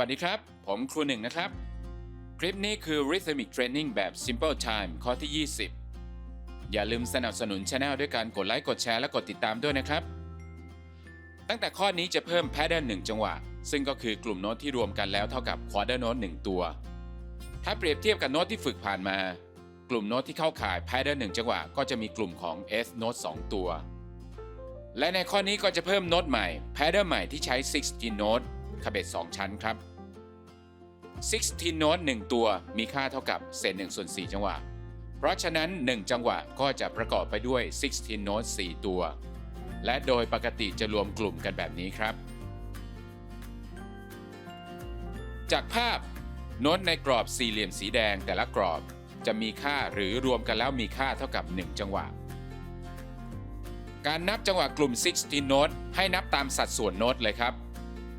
วัสดีครับ ผมครูหนึ่งนะครับ คลิปนี้คือ Rhythmic Training แบบ Simple Time ข้อที่ 20 อย่าลืมสนับสนุนช anel ด้วยการกดไลค์กดแชร์และกดติดตามด้วยนะครับ ตั้งแต่ข้อนี้จะเพิ่ม pattern 1 จังหวะ ซึ่งก็คือกลุ่มโน้ตที่รวมกันแล้วเท่ากับ quarter note 1 ตัว ถ้าเปรียบเทียบกับโน้ตที่ฝึกผ่านมา กลุ่มโน้ตที่เข้าข่าย pattern 1 จังหวะ ก็จะมีกลุ่มของ S note 2 ตัว และในข้อนี้ก็จะเพิ่มโน้ตใหม่ pattern ใหม่ที่ใช้ 16 note คาเบต2ชั้นครับ 16 note 1ตัวมีค่าเท่ากับเศษ1ส่วน4จังหวะ เพราะฉะนั้น 1 จังหวะก็จะประกอบไปด้วย 16 note 4ตัว และโดยปกติจะรวมกลุ่มกันแบบนี้ครับ จากภาพโน้ตในกรอบสี่เหลี่ยมสีแดงแต่ละกรอบจะมีค่าหรือรวมกันแล้วมีค่าเท่ากับ 1 จังหวะ การนับจังหวะกลุ่ม 16 โน้ตให้นับตามสัดส่วนโน้ตเลยครับ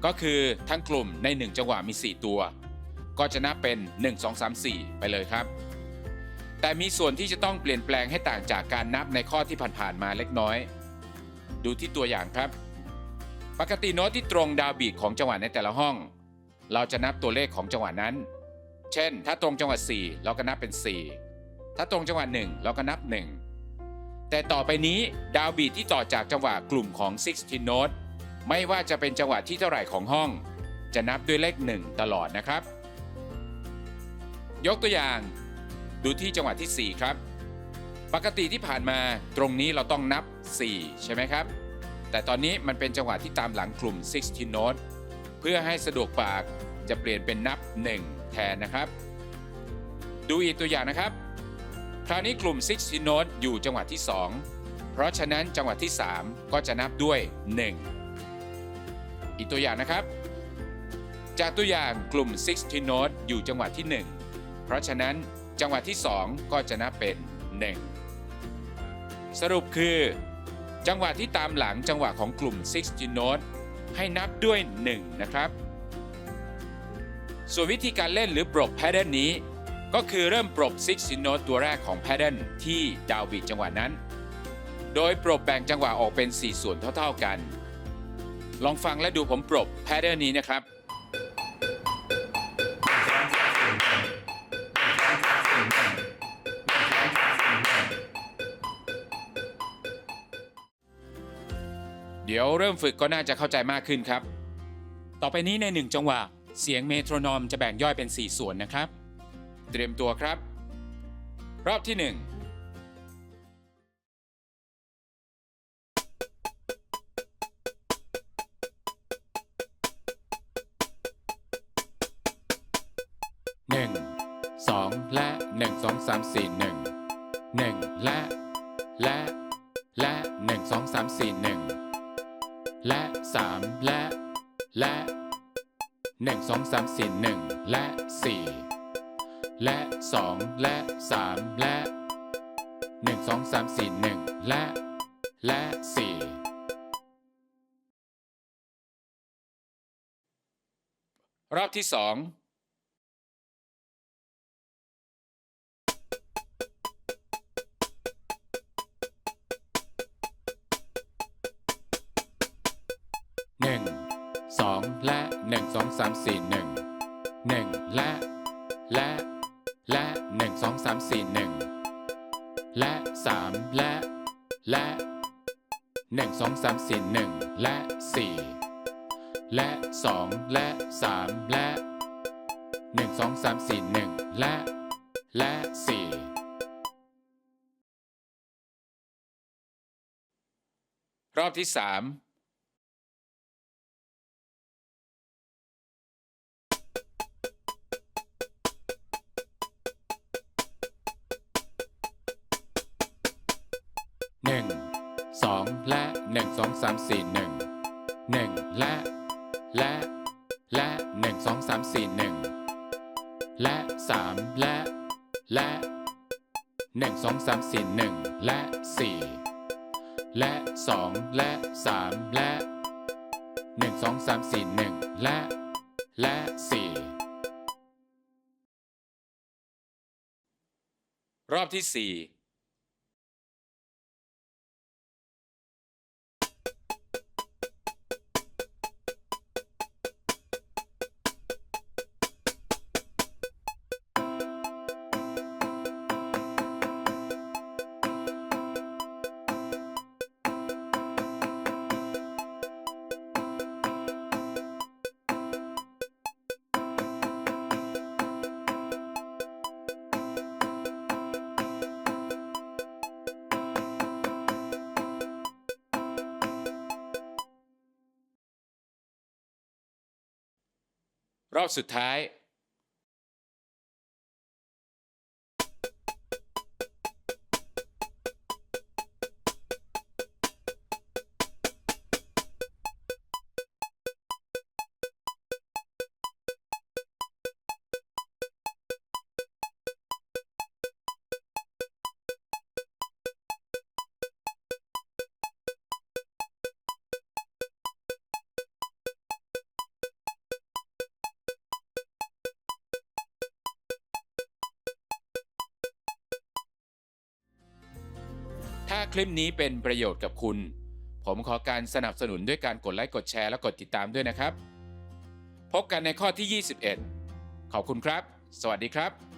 ก็คือทั้งกลุ่มใน 1 จังหวะมี 4 ตัว ก็จะนับเป็น 1 2 3 4 ไปเลยครับ แต่มีส่วนที่จะต้องเปลี่ยนแปลงให้ต่างจากการนับในข้อที่ผ่านๆมาเล็กน้อย ดูที่ตัวอย่างครับ ปกติโน้ตที่ตรงดาวบีทของจังหวะในแต่ละห้อง เราจะนับตัวเลขของจังหวะนั้น เช่น ถ้าตรงจังหวะ4 เราก็นับเป็น 4 ถ้าตรงจังหวะ1 เราก็นับ 1 แต่ต่อไปนี้ดาวบีทที่ต่อจากจังหวะกลุ่มของ16โน้ตไม่ว่าจะเป็นจังหวะที่เท่าไหร่ของห้อง จะนับด้วยเลข 1 ตลอดนะครับ ยกตัวอย่าง ดูที่จังหวะที่ 4 ครับ ปกติที่ผ่านมาตรงนี้เราต้องนับ 4 ใช่ไหมครับ แต่ตอนนี้มันเป็นจังหวะที่ตามหลังกลุ่ม 16โน้ตเพื่อให้สะดวกปากจะเปลี่ยนเป็นนับ 1 แทนนะครับ ดูอีกตัวอย่างนะครับ คราวนี้กลุ่ม 16โน้ตอยู่จังหวะที่ 2 เพราะฉะนั้นจังหวะที่ 3 ก็จะนับด้วย 1 อีกตัวอย่างนะครับ จากตัวอย่างกลุ่ม 16โน้ตอยู่จังหวะที่ 1 เพราะฉะนั้นจังหวะที่ 2 ก็จะนับเป็น 1 สรุปคือ จังหวะที่ตามหลังจังหวะของกลุ่ม 16โน้ตให้นับด้วย 1 นะครับ ส่วนวิธีการเล่นหรือปรบแพทเทิร์นนี้ ก็คือเริ่มปรบ 16 note ตัวแรกของแพทเทิร์นที่ดาวบีจังหวะนั้น โดยปรบแบ่งจังหวะออกเป็น 4 ส่วนเท่า ๆกัน ลองฟังและดูผมปรบแพทเทิร์นนี้นะครับ ดี๋ยวเริ่มฝึกก็น่าจะเข้าใจมากขึ้นครับ ต่อไปนี้ในหนึ่งจังหวะ เสียงเมโทรนอมจะแบ่งย่อยเป็น 4 ส่วนนะครับ เตรียมตัวครับ รอบที่1 1 2และ1 2 3 4 1 1และ และ และ1 2 3 4 1 และ 3 และ และ 1 2 3 4 1 และ 4 และ 2 และ 3 และ 1 2 3 4 1 และ และ 4 รอบที่ 2 หนึ่งสองและหนึ่งสองสามสี่หนึ่งหนึ่งและ และ และหนึ่งสองสามสี่หนึ่งและสามและ และหนึ่งสองสามสี่หนึ่งและสี่และสองและสามและหนึ่งสองสามสี่หนึ่งและ และสี่รอบที่สาม 2 และ 1 2 3 4 1 1 และ และ และ 1 2 3 4 1 และ 3 และ และ 1 2 3 4 1 และ 4 และ 2 และ 3 และ 1 2 3 4 1 และ และ 4 รอบที่ 4 รอบสุดท้าย คลิปนี้เป็นประโยชน์กับคุณ ผมขอการสนับสนุนด้วยการกดไลค์กดแชร์และกดติดตามด้วยนะครับ พบกันในข้อที่ 21 ขอบคุณครับ สวัสดีครับ